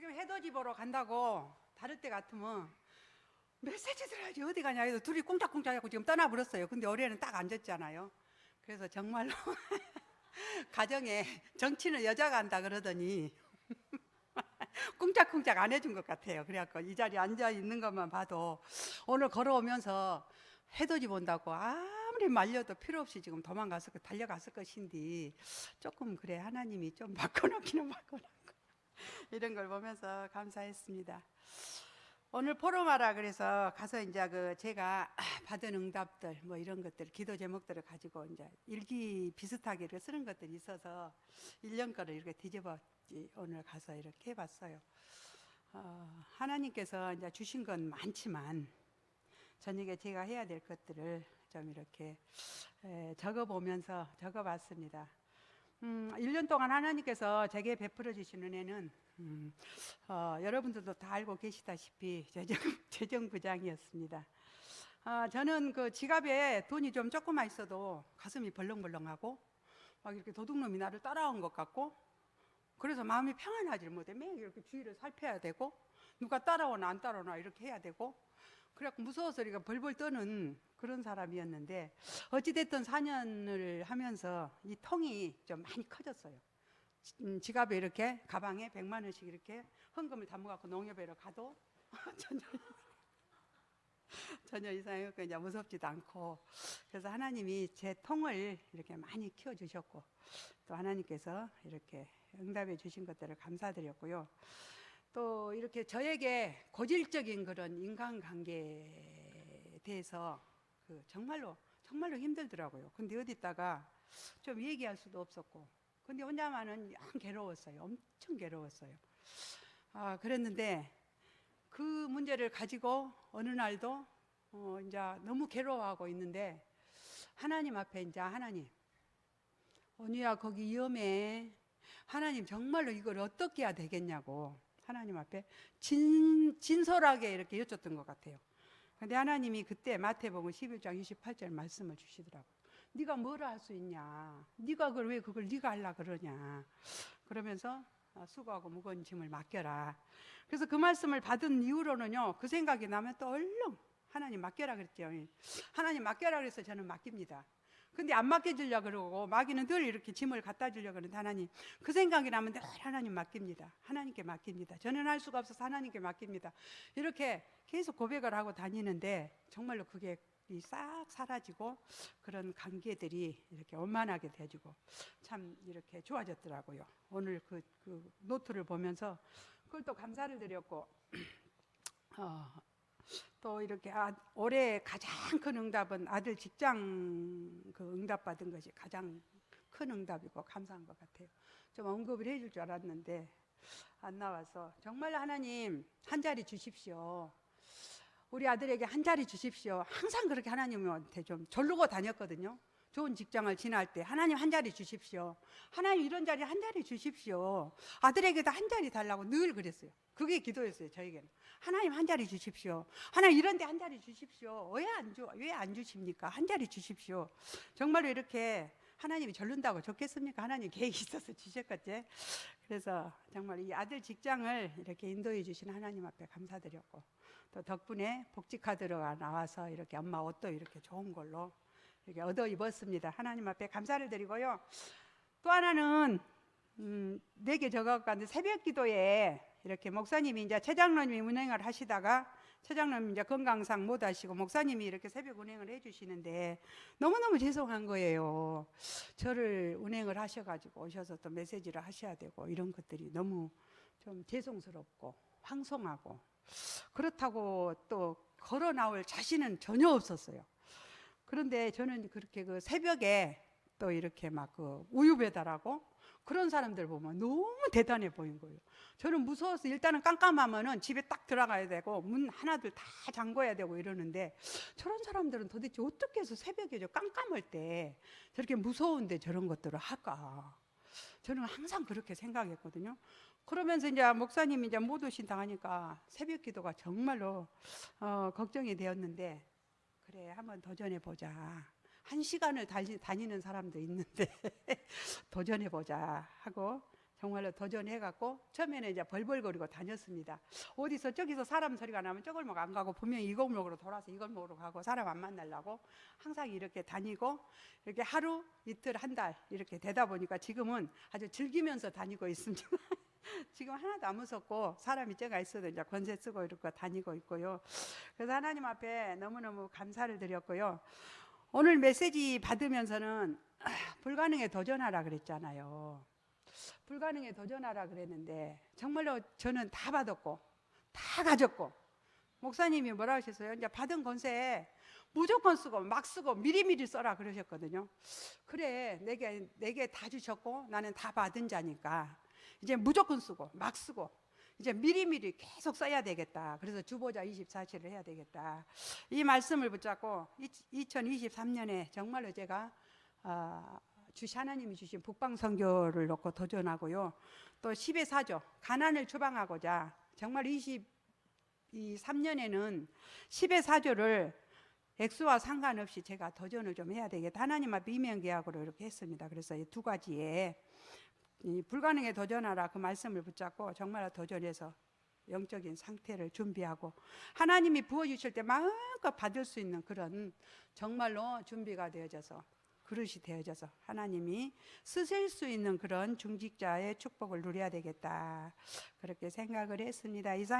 지금 해돋이 보러 간다고 다를 때 같으면 메시지 들어야지 어디 가냐 해서 둘이 꽁짝꽁짝 하고 지금 떠나버렸어요. 근데 올해는 딱 앉았잖아요. 그래서 정말로 가정에 정치는 여자가 한다 그러더니 쿵짝쿵짝 안 해준 것 같아요. 그래갖고 이 자리에 앉아 있는 것만 봐도 오늘 걸어오면서 해돋이 본다고 아무리 말려도 필요 없이 지금 것, 달려갔을 것인데 조금 그래 하나님이 좀 바꿔놓기는 바꿔놓고 이런 걸 보면서 감사했습니다. 오늘 포럼하라 그래서 가서 이제 그 제가 받은 응답들 뭐 이런 것들 기도 제목들을 가지고 이제 일기 비슷하게 이렇게 쓰는 것들이 있어서 1년 거를 이렇게 뒤집어 오늘 가서 이렇게 해봤어요. 어, 하나님께서 이제 주신 건 많지만 저녁에 제가 해야 될 것들을 좀 이렇게 에, 적어 보면서 적어 봤습니다. 음, 1년 동안 하나님께서 제게 베풀어 주신 은혜는 음, 어, 여러분들도 다 알고 계시다시피 재정, 재정 부장이었습니다. 아, 저는 그 지갑에 돈이 좀 조금만 있어도 가슴이 벌렁벌렁하고 막 이렇게 도둑놈이 나를 따라온 것 같고 그래서 마음이 평안하지 못해 매일 이렇게 주위를 살펴야 되고 누가 따라오나 안 따라오나 이렇게 해야 되고 그래갖고 무서워서 우리가 벌벌 떠는 그런 사람이었는데 어찌됐든 4년을 하면서 이 통이 좀 많이 커졌어요. 지- 음, 지갑에 이렇게 가방에 100만 원씩 이렇게 헌금을 담아갖고 농협에 가도 전혀 전혀 이상이 없고 이제 무섭지도 않고 그래서 하나님이 제 통을 이렇게 많이 키워 주셨고 또 하나님께서 이렇게 응답해 주신 것들을 감사드렸고요. 또 이렇게 저에게 고질적인 그런 인간관계에 대해서 그 정말로 정말로 힘들더라고요. 근데 어디다가 좀 얘기할 수도 없었고, 근데 혼자만은 영 괴로웠어요. 엄청 괴로웠어요. 아 그랬는데 그 문제를 가지고 어느 날도 어, 이제 너무 괴로워하고 있는데 하나님 앞에 이제 하나님 언니야 거기 위험해. 하나님 정말로 이걸 어떻게 해야 되겠냐고 하나님 앞에 진, 진솔하게 이렇게 여쭸던 것 같아요. 근데 하나님이 그때 마태복음 11장 28절 말씀을 주시더라고요. 네가 뭘할수 있냐? 네가 그걸 왜 그걸 네가 하려 그러냐? 그러면서 아, 수고하고 무거운 짐을 맡겨라. 그래서 그 말씀을 받은 이후로는요. 그 생각이 나면 또 얼른 하나님 맡겨라 그랬죠. 하나님 맡겨라 그래서 저는 맡깁니다. 근데 안 맡겨주려 그러고 마귀는 늘 이렇게 짐을 갖다 주려 그러는데 하나님 그 생각이 나면 늘 하나님 맡깁니다. 하나님께 맡깁니다. 저는 할 수가 없어서 하나님께 맡깁니다. 이렇게 계속 고백을 하고 다니는데 정말로 그게 이싹 사라지고 그런 관계들이 이렇게 원만하게 돼지고 참 이렇게 좋아졌더라고요. 오늘 그, 그 노트를 보면서 그걸 또 감사를 드렸고 어, 또 이렇게 아, 올해 가장 큰 응답은 아들 직장 그 응답 받은 것이 가장 큰 응답이고 감사한 것 같아요. 좀 언급을 해줄 줄 알았는데 안 나와서 정말 하나님 한 자리 주십시오. 우리 아들에게 한 자리 주십시오. 항상 그렇게 하나님한테 좀 졸르고 다녔거든요. 좋은 직장을 지날 때 하나님 한 자리 주십시오. 하나님 이런 자리 한 자리 주십시오. 아들에게도 한 자리 달라고 늘 그랬어요. 그게 기도였어요. 저에게는 하나님 한 자리 주십시오. 하나님 이런 데 한 자리 주십시오. 왜 안 주? 왜 안 주십니까? 한 자리 주십시오. 정말로 이렇게 하나님이 절른다고 좋겠습니까? 하나님 계획이 있어서 주셨겠지. 그래서 정말 이 아들 직장을 이렇게 인도해 주신 하나님 앞에 감사드렸고 또 덕분에 복지 카드가 나와서 이렇게 엄마 옷도 이렇게 좋은 걸로 이렇게 얻어 입었습니다. 하나님 앞에 감사를 드리고요. 또 하나는 음, 적어갖고 왔는데 새벽 기도에 이렇게 목사님이 이제 최장로님이 운행을 하시다가 최장로님 이제 건강상 못 하시고 목사님이 이렇게 새벽 운행을 해주시는데 너무너무 죄송한 거예요. 저를 운행을 하셔가지고 오셔서 또 메시지를 하셔야 되고 이런 것들이 너무 좀 죄송스럽고 황송하고 그렇다고 또 걸어 나올 자신은 전혀 없었어요. 그런데 저는 그렇게 그 새벽에 또 이렇게 막 그 우유 배달하고 그런 사람들 보면 너무 대단해 보인 거예요. 저는 무서워서 일단은 깜깜하면은 집에 딱 들어가야 되고 문 하나둘 다 잠궈야 되고 이러는데 저런 사람들은 도대체 어떻게 해서 새벽에 저 깜깜할 때 저렇게 무서운데 저런 것들을 할까? 저는 항상 그렇게 생각했거든요. 그러면서 이제 목사님이 이제 못 오신다 하니까 새벽 기도가 정말로 어, 걱정이 되었는데 그래 한번 도전해 보자. 한 시간을 달리, 다니는 사람도 있는데 도전해 보자 하고 정말로 도전해 갖고 처음에는 이제 벌벌거리고 다녔습니다. 어디서 저기서 사람 소리가 나면 저 골목 안 가고 분명히 이 골목으로 돌아서 이 골목으로 가고 사람 안 만나려고 항상 이렇게 다니고 이렇게 하루 이틀 한 달 이렇게 되다 보니까 지금은 아주 즐기면서 다니고 있습니다. 지금 하나도 안 무섭고 사람이 째가 있어도 이제 권세 쓰고 이렇게 다니고 있고요. 그래서 하나님 앞에 너무너무 감사를 드렸고요. 오늘 메시지 받으면서는 아, 불가능에 도전하라 그랬잖아요. 불가능에 도전하라 그랬는데 정말로 저는 다 받았고 다 가졌고 목사님이 뭐라 하셨어요? 이제 받은 권세 무조건 쓰고 막 쓰고 미리미리 써라 그러셨거든요. 그래 내게 내게 다 주셨고 나는 다 받은 자니까 이제 무조건 쓰고 막 쓰고 이제 미리미리 계속 써야 되겠다. 그래서 주보자 24시를 해야 되겠다. 이 말씀을 붙잡고 2023년에 정말로 제가 아, 주시 하나님이 주신 북방 선교를 놓고 도전하고요. 또 10의 사조 가난을 추방하고자 정말 23년에는 10의 사조를 액수와 상관없이 제가 도전을 좀 해야 되겠다. 하나님 앞 이면 계약으로 이렇게 했습니다. 그래서 이 두 가지에 이 불가능에 도전하라 그 말씀을 붙잡고 정말 도전해서 영적인 상태를 준비하고 하나님이 부어주실 때 마음껏 받을 수 있는 그런 정말로 준비가 되어져서 그릇이 되어져서 하나님이 쓰실 수 있는 그런 중직자의 축복을 누려야 되겠다 그렇게 생각을 했습니다. 이상.